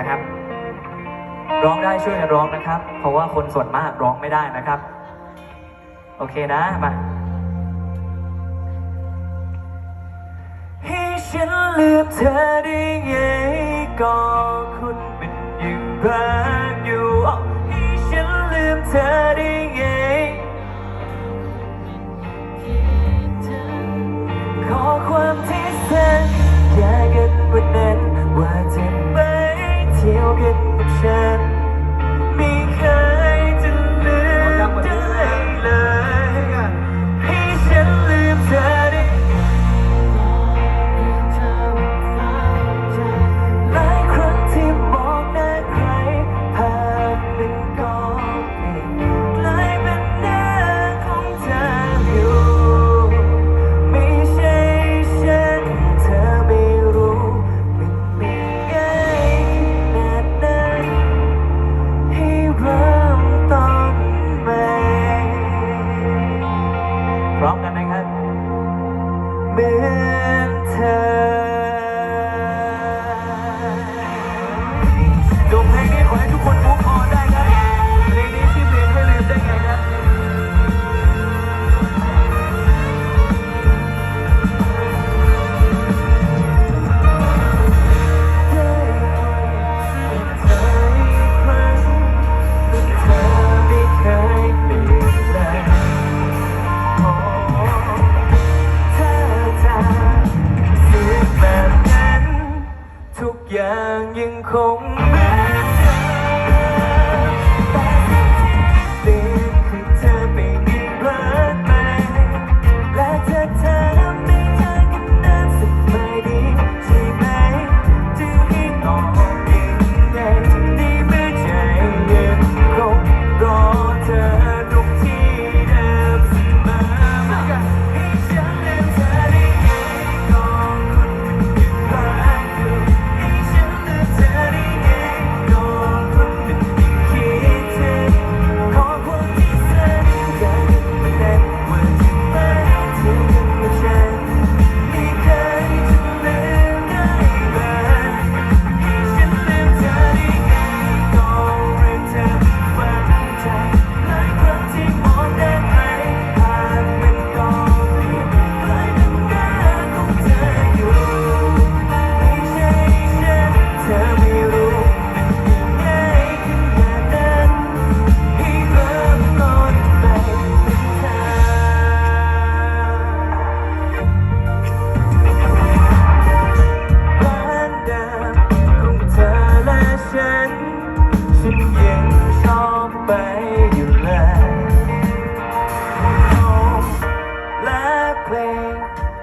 ะครับ ร้องได้ช่วยกันร้องนะครับ เพราะว่าคนส่วนมากร้องไม่ได้นะครับ โอเคนะมาให้ฉันลืมเธอได้ไงก็คุณเป็นอย่างไร anh không biết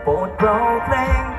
for proclaim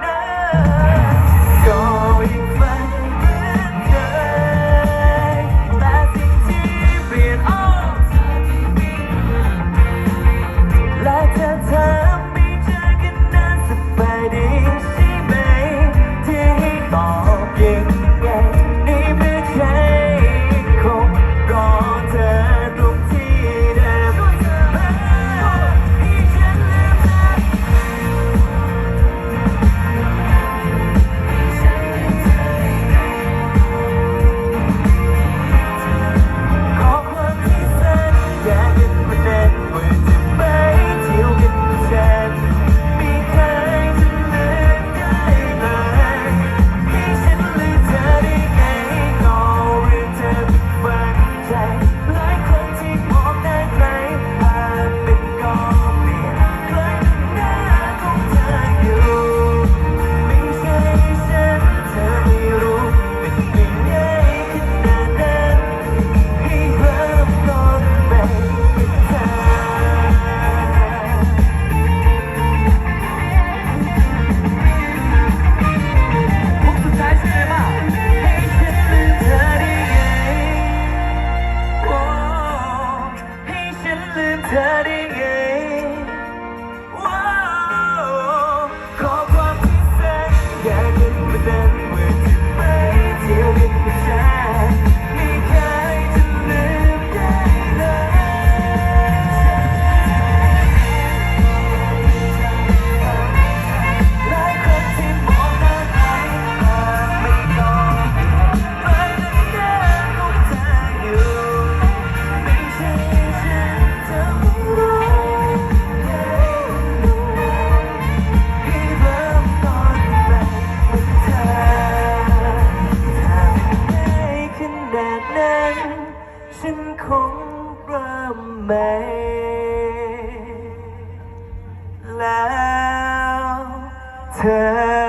Yeah.